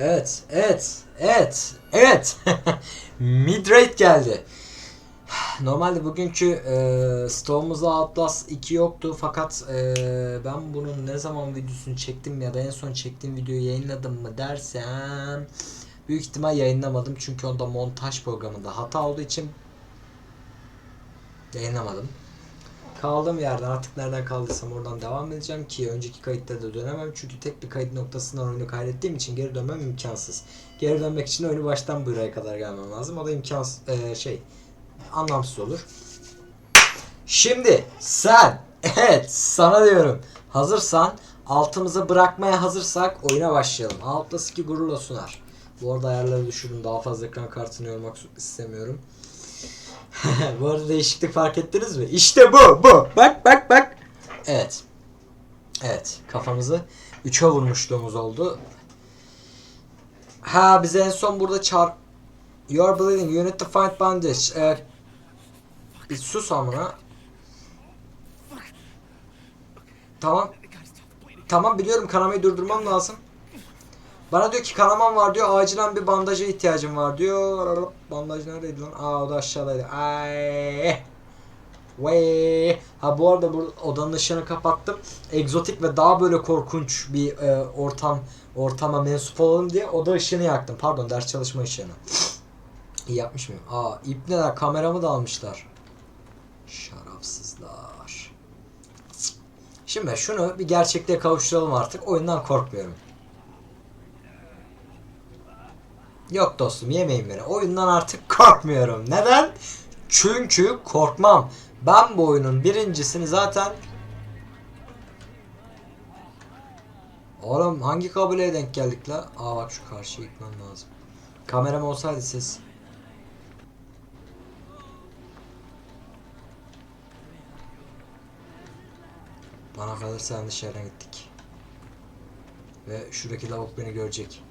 Evet, evet, evet, evet. Midrate geldi. Normalde bugünkü e, stoğumuzda Outlast 2 yoktu fakat e, ben bunun ne zaman videosunu çektim ya da en son çektiğim videoyu yayınladım mı dersem büyük ihtimal yayınlamadım çünkü onda montaj programında hata olduğu için yayınlamadım. Kaldığım yerden artık nereden kaldıysam oradan devam edeceğim ki önceki kayıtta da dönemem çünkü tek bir kayıt noktasından oyunu kaydettiğim için geri dönmem imkansız. Geri dönmek için oyunu baştan buraya kadar gelmem lazım. O da imkansız e, şey anlamsız olur. Şimdi sen evet sana diyorum hazırsan altımızı bırakmaya hazırsak oyuna başlayalım. Outlast 2 gururla sunar. Bu arada ayarları düşürdüm. Daha fazla ekran kartını yormak istemiyorum. bu arada değişiklik fark ettiniz mi? İşte bu, bu. Bak, bak, bak. Evet. Evet, kafamızı 3'e vurmuşluğumuz oldu. Ha bize en son burada çar... You are bleeding, you need to find bandage. Ee, bir sus amına. Tamam. Tamam biliyorum kanamayı durdurmam lazım. Bana diyor ki kanaman var diyor. Acilen bir bandaja ihtiyacım var diyor. Bandaj neredeydi lan? Aa o da aşağıdaydı. Ay. Vay. Ha bu arada bu odanın ışığını kapattım. Egzotik ve daha böyle korkunç bir e, ortam ortama mensup olalım diye oda ışığını yaktım. Pardon ders çalışma ışığını. İyi yapmış mıyım? Aa ipneler kameramı da almışlar. Şarapsızlar. Şimdi şunu bir gerçekliğe kavuşturalım artık. Oyundan korkmuyorum. Yok dostum yemeyin beni. Oyundan artık korkmuyorum. Neden? Çünkü korkmam. Ben bu oyunun birincisini zaten Oğlum hangi kabileye denk geldik la? Aa bak şu karşıya gitmem lazım. Kameram olsaydı ses. Bana kalırsa yanlış yerden gittik. Ve şuradaki lavuk beni görecek.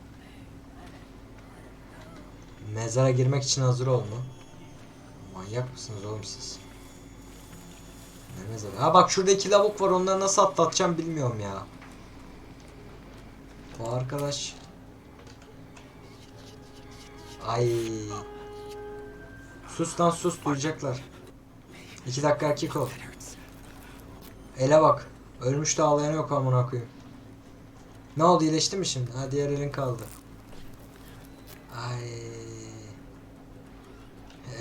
Mezara girmek için hazır ol mu? Manyak mısınız oğlum siz? Ne mezarı? Ha bak şurada iki lavuk var onları nasıl atlatacağım bilmiyorum ya. Bu arkadaş. Ay. Sus lan sus duyacaklar. İki dakika erkek ol. Ele bak. Ölmüş de ağlayan yok amına koyayım. Ne oldu iyileşti mi şimdi? Ha diğer elin kaldı. Ay.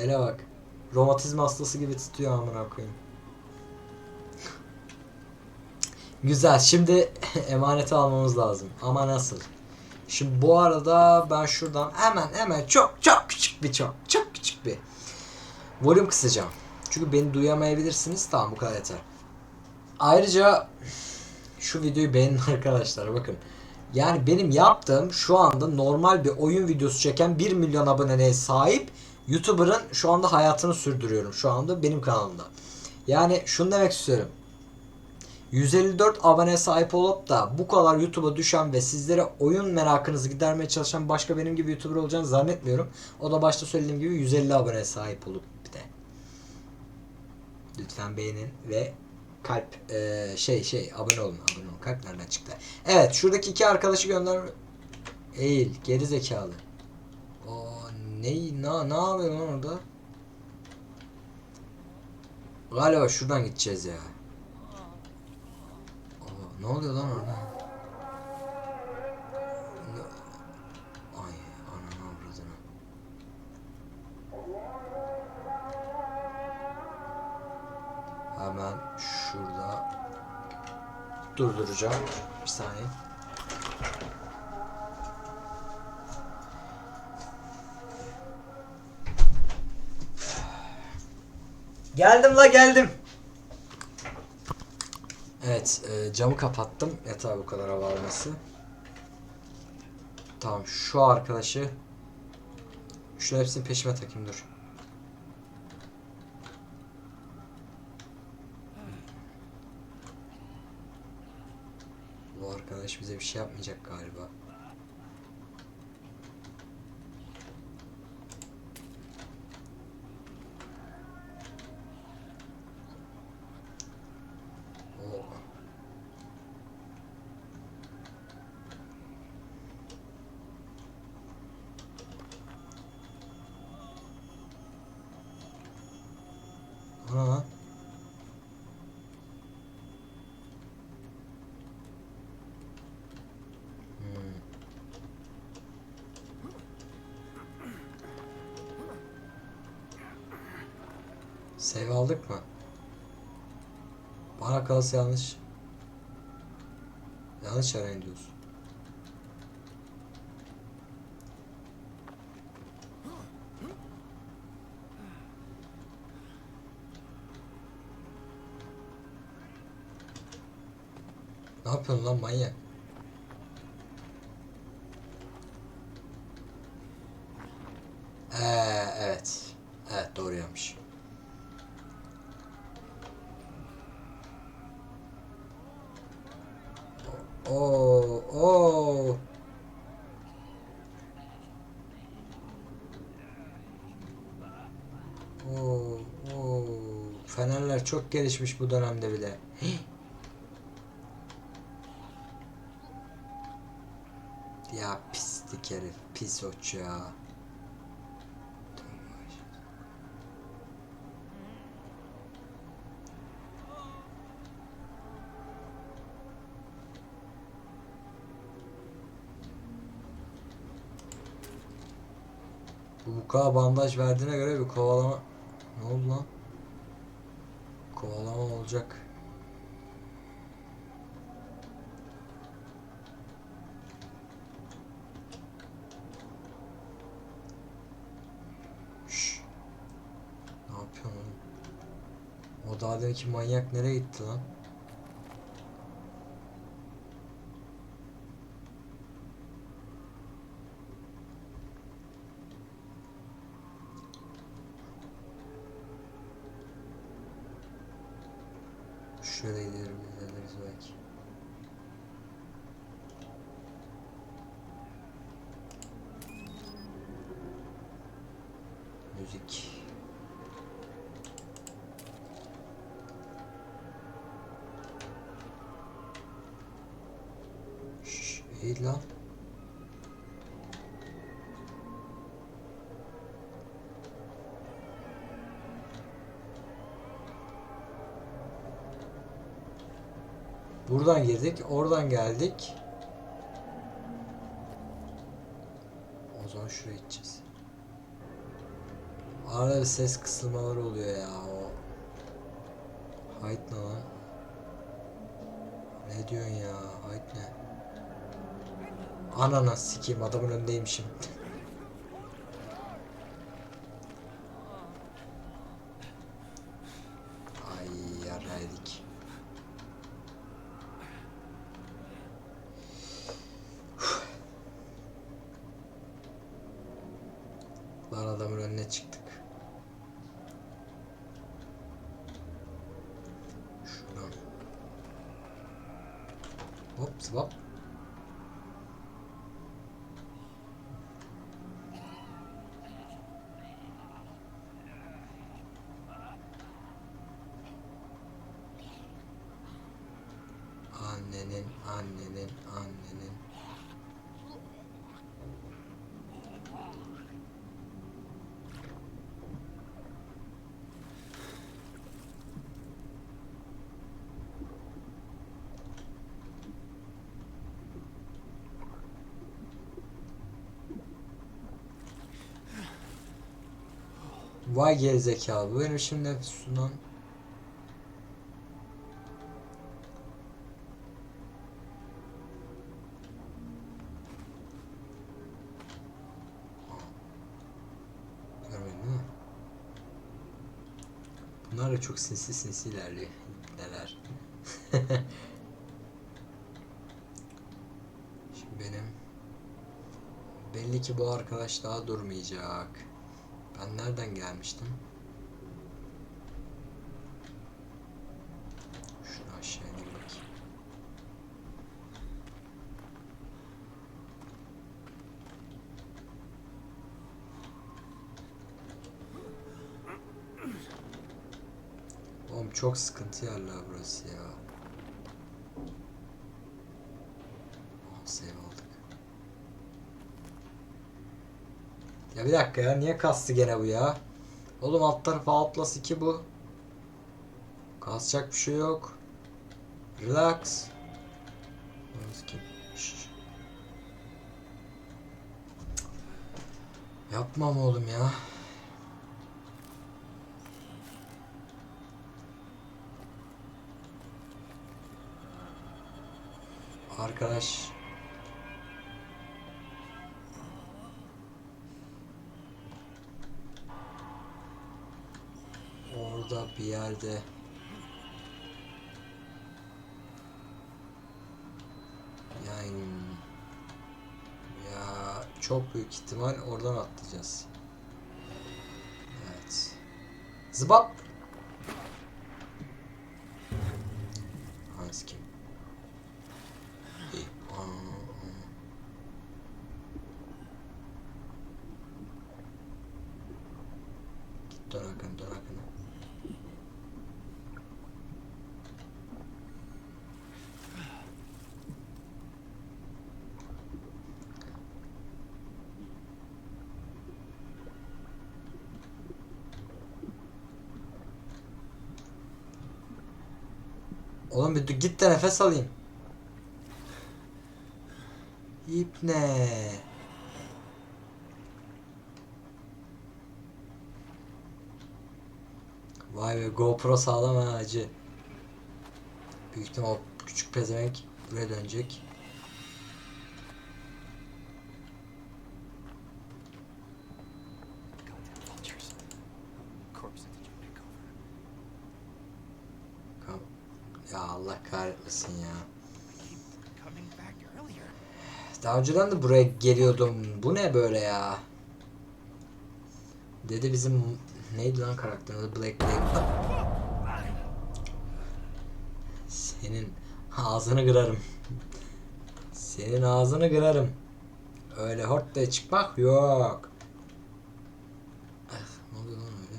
Ele bak. Romatizma hastası gibi tutuyor amına koyayım. Güzel. Şimdi emaneti almamız lazım. Ama nasıl? Şimdi bu arada ben şuradan hemen hemen çok çok küçük bir çok çok küçük bir volüm kısacağım. Çünkü beni duyamayabilirsiniz. Tamam bu kadar yeter. Ayrıca şu videoyu beğenin arkadaşlar bakın. Yani benim yaptığım şu anda normal bir oyun videosu çeken 1 milyon aboneye sahip YouTuber'ın şu anda hayatını sürdürüyorum şu anda benim kanalımda. Yani şunu demek istiyorum. 154 abone sahip olup da bu kadar YouTube'a düşen ve sizlere oyun merakınızı gidermeye çalışan başka benim gibi YouTuber olacağını zannetmiyorum. O da başta söylediğim gibi 150 abone sahip olup bir de. Lütfen beğenin ve kalp eee, şey şey abone olun abone olun. Kalp nereden çıktı? Evet şuradaki iki arkadaşı gönder. Eğil geri zekalı. O ne ne ne yapıyor lan orada? Galiba şuradan gideceğiz ya. Aa, ne oluyor lan orada Ne- ay ananı avradını Hemen şurada durduracağım. Bir saniye. Geldim la geldim. Evet e, camı kapattım. Yeter bu kadar hava alması. Tamam şu arkadaşı şu hepsini peşime takayım dur. Bu arkadaş bize bir şey yapmayacak galiba. O Save aldık mı? Kalırsa yanlış. Yanlış yere gidiyoruz. Ne yapıyorsun lan manyak? Ee, evet. Evet doğru yapmış. Oo, oo. Oo, oo. Fenerler çok gelişmiş bu dönemde bile. ya pislik herif, pis oç ya. Bu bukağa bandaj verdiğine göre bir kovalama... Ne oldu lan? Olacak. Şşş. Ne yapıyorsun oğlum? O deminki manyak nereye gitti lan? Şöyle gidelim izleriz belki. Müzik. Şşş, iyi lan. Buradan girdik, oradan geldik. O zaman şuraya gideceğiz. Arada bir ses kısılmaları oluyor ya o. Hayt ne lan? Ne diyorsun ya? Hayt ne? Anana sikeyim adamın önündeymişim. Ay yaraydık. Lan adamın önüne çıktık. Şuradan. Hop zıbap. Annenin, annenin, annenin. Vay gerizekalı. Benim şimdi sunan Da çok sinsi sinsi ilerliyor. Neler? Şimdi benim belli ki bu arkadaş daha durmayacak. Ben nereden gelmiştim? Şunu aşağı ineyim bakayım. Oğlum çok sıkıntı yerler burası ya. Oh, save aldık. Ya bir dakika ya niye kastı gene bu ya? Oğlum alt tarafı Outlast 2 bu. Kasacak bir şey yok. Relax. Yapmam oğlum ya. Arkadaş orada bir yerde yani ya çok büyük ihtimal oradan atlayacağız. Evet. Zıbap. Hans kim? İyi. Aa, aa. Dön arkana. Oğlum bir git de nefes alayım. İpne. Vay GoPro sağlam acı. Büyük ihtimal o küçük pezevenk buraya dönecek. Ya Allah kahretmesin ya. Daha önceden de buraya geliyordum. Bu ne böyle ya? Dedi bizim neydi lan karakterin adı Black Black. Senin ağzını kırarım. Senin ağzını kırarım. Öyle hort diye çıkmak yok. Ah, ne oluyor lan öyle?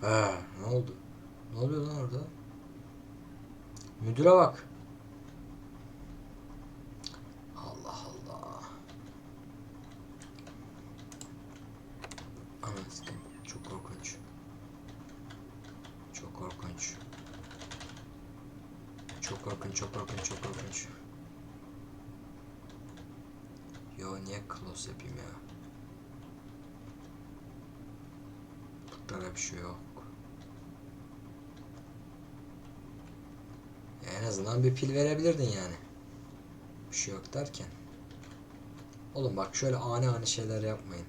Ha, ne oldu? Ne oluyor lan orada? Müdüre bak. Allah Allah. Anasını çok korkunç. Çok korkunç. Çok korkunç, çok korkunç, çok korkunç. Yo niye close yapayım ya? Putlara bir şey yok. Ya en azından bir pil verebilirdin yani. Bir şey yok derken. Oğlum bak şöyle ani ani şeyler yapmayın.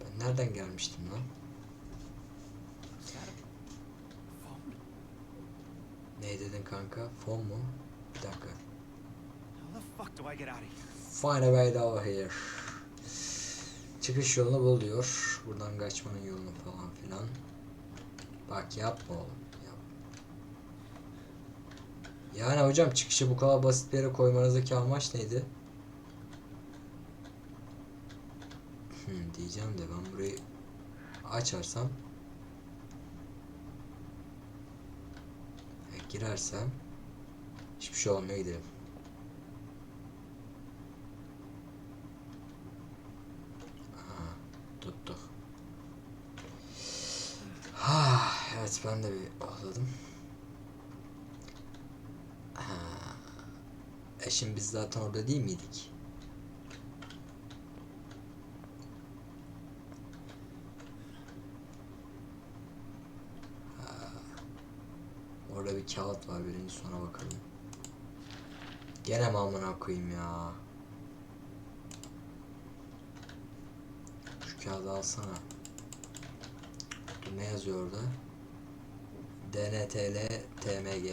Ben nereden gelmiştim lan? Kanka? Fon mu? Bir dakika. How the fuck do I get out of here? Find a way out here. Çıkış yolunu bul diyor. Buradan kaçmanın yolunu falan filan. Bak yapma oğlum. Yap. Yani hocam çıkışı bu kadar basit bir yere koymanızdaki amaç neydi? Hmm, diyeceğim de ben burayı açarsam girersem hiçbir şey olmuyor gidelim. Aha, tuttuk. Ha, evet ben de bir ohladım. Ha. E şimdi biz zaten orada değil miydik? Ha. Orada bir kağıt var birinci sona bakalım. Gene mi amına koyayım ya? Şu kağıdı alsana. Dur ne yazıyor orada? DNTL TMG.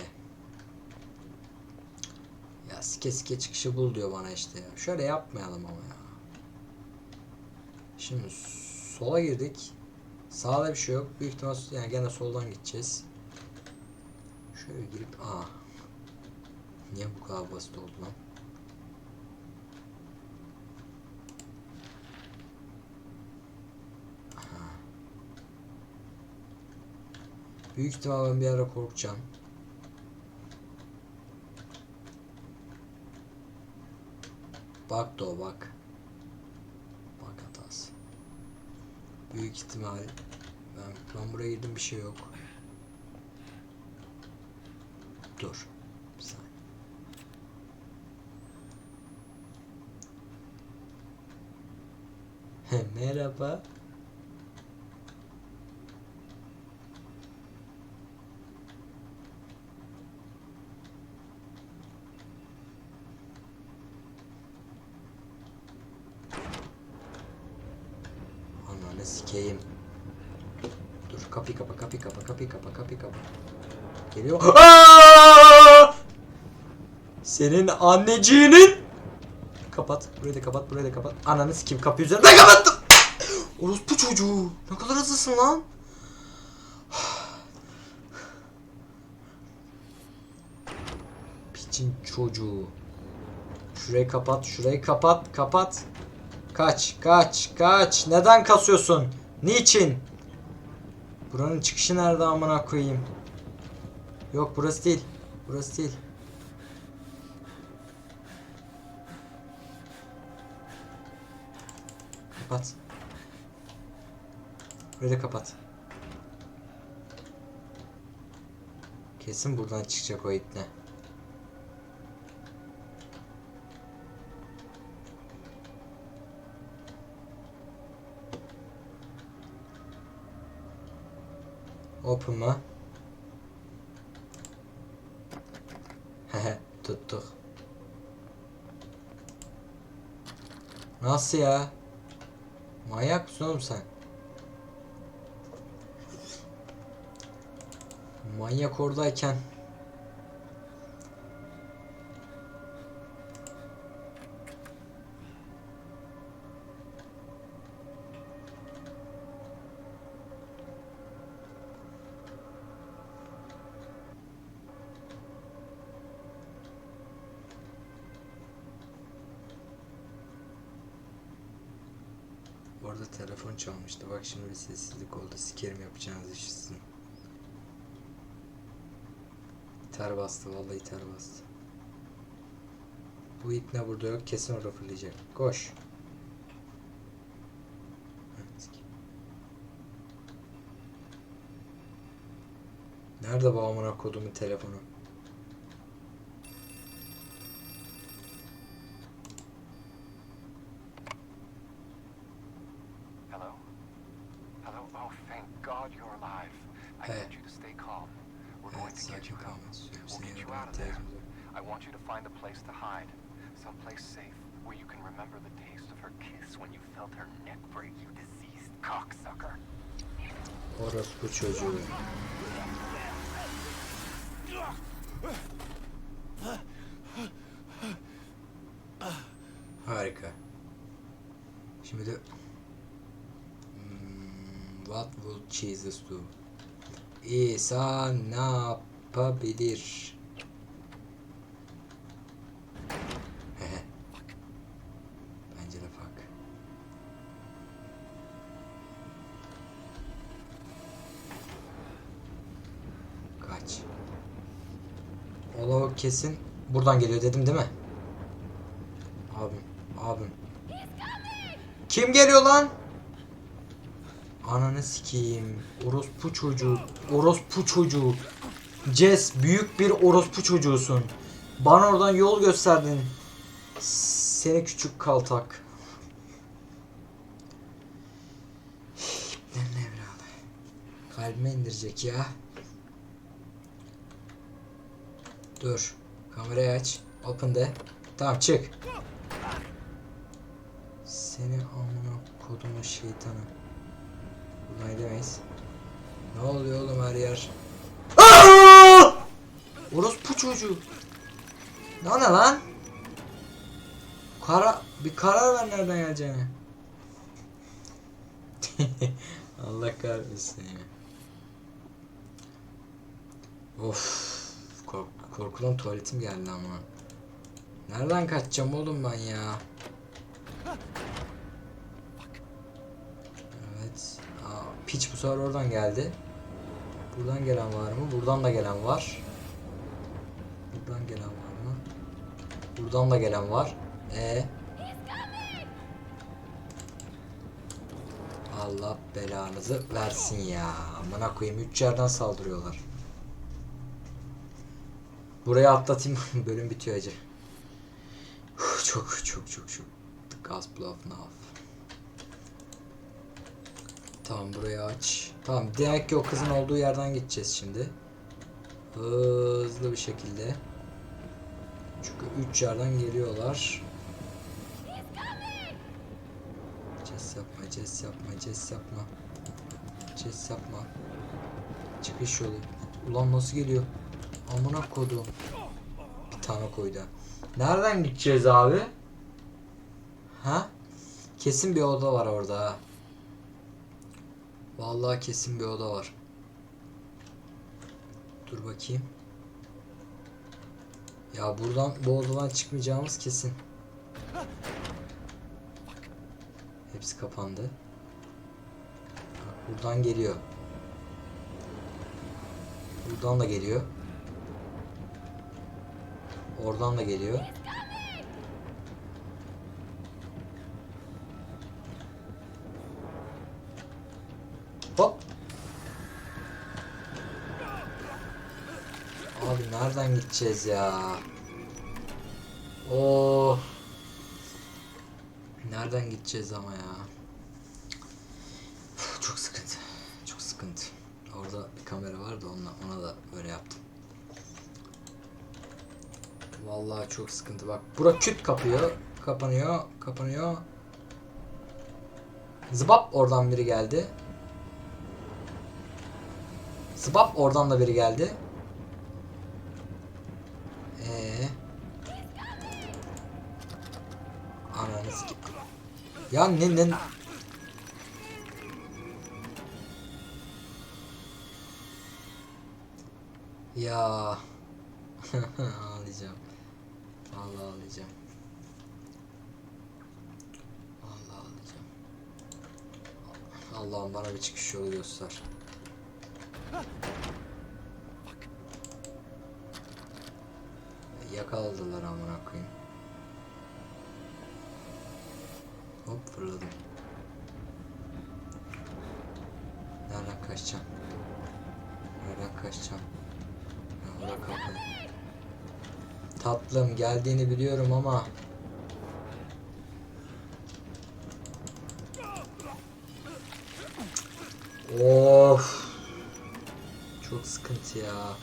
Ya sike sike çıkışı bul diyor bana işte ya. Şöyle yapmayalım ama ya. Şimdi sola girdik. Sağda bir şey yok. Büyük ihtimal yani gene soldan gideceğiz. Şöyle girip aa. Niye bu kadar basit oldu lan? Aha. Büyük ihtimal ben bir ara korkacağım. Bak da o bak. Bak hatası. Büyük ihtimal ben, ben buraya girdim bir şey yok. Dur. Bir saniye. Merhaba. Ananı sikeyim. Dur kapıyı kapa kapıyı kapa kapıyı kapa kapıyı kapa. Geliyor. Senin anneciğinin. Kapat. Burayı da kapat. Burayı da kapat. Ananı sikeyim kapıyı üzerine kapattım. Orospu çocuğu. Ne kadar hızlısın lan. Piçin çocuğu. Şurayı kapat. Şurayı kapat. Kapat. Kaç. Kaç. Kaç. Neden kasıyorsun? Niçin? Buranın çıkışı nerede amına koyayım? Yok burası değil. Burası değil. Kapat. Burayı da kapat. Kesin buradan çıkacak o ipne. Open mı? Tuttuk. Nasıl ya? Manyak mısın oğlum sen? Manyak oradayken Bu arada telefon çalmıştı. Bak şimdi bir sessizlik oldu. Sikerim yapacağınız iş sizin. Ter bastı vallahi ter bastı. Bu ip ne burada yok kesin orada fırlayacak. Koş. Nerede bu amına kodumun telefonu? Hello? Hello? Oh, thank God you're alive. I Hey. need you to stay calm. We're going Evet, to get you sakin out. kalmak istiyorum. We'll Senin get you yardıma out of there. ihtiyacımız var. I want you to find a place to hide. Someplace safe where you can remember the taste of her kiss when you felt her neck break, you diseased cocksucker. Orospu çocuğu. Harika. Şimdi de Hmm, What would Jesus do? İsa ne yapabilir? Hehe. Bence de fuck. Kaç. Ola o kesin buradan geliyor dedim değil mi? Abim, abim. Kim geliyor lan? Ananı sikeyim. Orospu çocuğu. Orospu çocuğu. Jess büyük bir orospu çocuğusun. Bana oradan yol gösterdin. Seni küçük kaltak. Kalbime indirecek ya. Dur. Kamerayı aç. Open de. Tamam çık. Seni amına kodumu şeytanı. Buradan gidemeyiz. Ne oluyor oğlum her yer? Orospu çocuğu. Ne ne lan? Kara bir karar ver nereden geleceğine. Allah kahretsin ya. Of. Kork korkudan tuvaletim geldi ama. Nereden kaçacağım oğlum ben ya? Evet. Aa, piç bu sefer oradan geldi. Buradan gelen var mı? Buradan da gelen var. Buradan gelen var mı? Buradan da gelen var. E. Allah belanızı versin ya. Amına koyayım üç yerden saldırıyorlar. Buraya atlatayım bölüm bitiyor acı. Çok çok çok çok. The Gasp of Now. Tamam burayı aç. Tamam ki o kızın olduğu yerden gideceğiz şimdi. Hızlı bir şekilde. Çünkü üç yerden geliyorlar. Ces yapma, ces yapma, ces yapma. Ces yapma. Çıkış yolu. Ulan nasıl geliyor? Amına kodum. Bir tane koydu. Nereden gideceğiz abi? Ha? Kesin bir oda var orada. Vallahi kesin bir oda var. Dur bakayım. Ya buradan bu odadan çıkmayacağımız kesin. Hepsi kapandı. Buradan geliyor. Buradan da geliyor. Oradan da geliyor. Hop. Abi nereden gideceğiz ya? Oh. Nereden gideceğiz ama ya? Uf, Çok sıkıntı. Çok sıkıntı. Orada bir kamera vardı onunla ona da böyle yaptım. Çok sıkıntı. Bak bura küt kapıyor. Kapanıyor. Kapanıyor. Zıbap oradan biri geldi. Zıbap oradan da biri geldi. Ee. Ananı sik- Ya ne ne Ya ağlayacağım. Vallahi ağlayacağım. Vallahi ağlayacağım. Allah'ım bana bir çıkış yolu göster. Yakaladılar amına koyayım. Hop fırladım. Tatlım geldiğini biliyorum ama Of. Çok sıkıntı ya.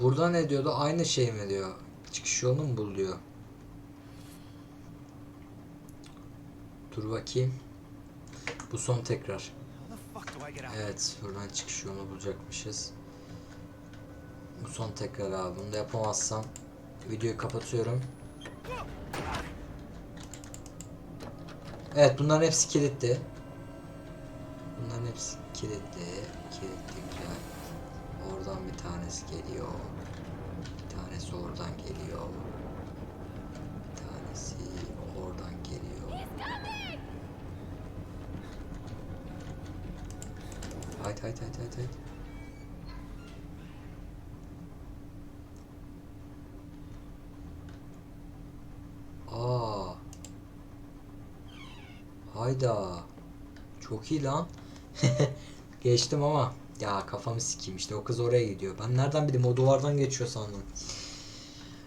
Burada ne diyordu? Aynı şey mi diyor? Çıkış yolunu mu bul diyor. Dur bakayım. Bu son tekrar. Evet, buradan çıkış yolunu bulacakmışız. Son tekrar abi. Bunu da yapamazsam videoyu kapatıyorum. Evet, bunların hepsi kilitli. Bunların hepsi kilitli. Kilitli güzel. Oradan bir tanesi geliyor. Bir tanesi oradan geliyor. Bir tanesi oradan geliyor. Haydi haydi haydi haydi. haydi. Aa. Hayda. Çok iyi lan. Geçtim ama ya kafamı sikeyim işte o kız oraya gidiyor. Ben nereden bileyim o duvardan geçiyor sandım.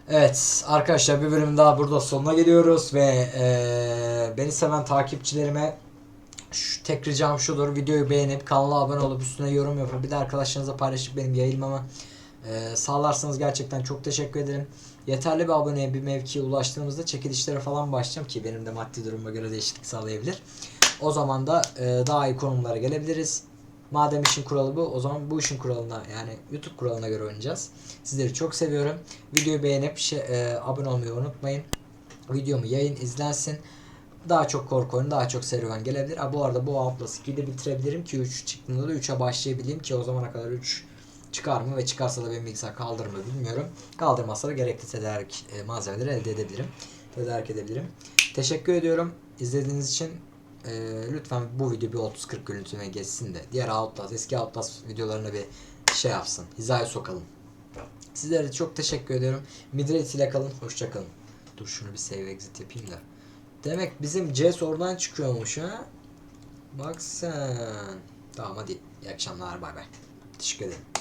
Evet arkadaşlar bir bölüm daha burada sonuna geliyoruz ve eee, beni seven takipçilerime şu, tek ricam şudur videoyu beğenip kanala abone olup üstüne yorum yapıp bir de arkadaşlarınızla paylaşıp benim yayılmamı eee, sağlarsanız gerçekten çok teşekkür ederim. Yeterli bir aboneye bir mevkiye ulaştığımızda çekilişlere falan başlayacağım ki benim de maddi duruma göre değişiklik sağlayabilir. O zaman da e, daha iyi konumlara gelebiliriz. Madem işin kuralı bu, o zaman bu işin kuralına yani YouTube kuralına göre oynayacağız. Sizleri çok seviyorum. Videoyu beğenip şey, e, abone olmayı unutmayın. Videomu yayın izlensin. Daha çok korku oyunu, daha çok serüven gelebilir. Ha, bu arada bu Outlast'ı gidip bitirebilirim ki 3 çıktığında da 3'e başlayabileyim ki o zamana kadar 3 çıkar mı ve çıkarsa da benim bilgisayar kaldırır mı bilmiyorum. Kaldırmazsa da gerekli tedarik e, malzemeleri elde edebilirim. Tedarik edebilirim. Teşekkür ediyorum izlediğiniz için. E, lütfen bu video bir 30-40 görüntüme geçsin de diğer Outlast, eski Outlast videolarına bir şey yapsın. Hizaya sokalım. Sizlere çok teşekkür ediyorum. Midret ile kalın. Hoşça kalın. Dur şunu bir save exit yapayım da. Demek bizim Jess oradan çıkıyormuş ha. Bak sen. Tamam hadi. İyi akşamlar. Bay bay. Teşekkür ederim.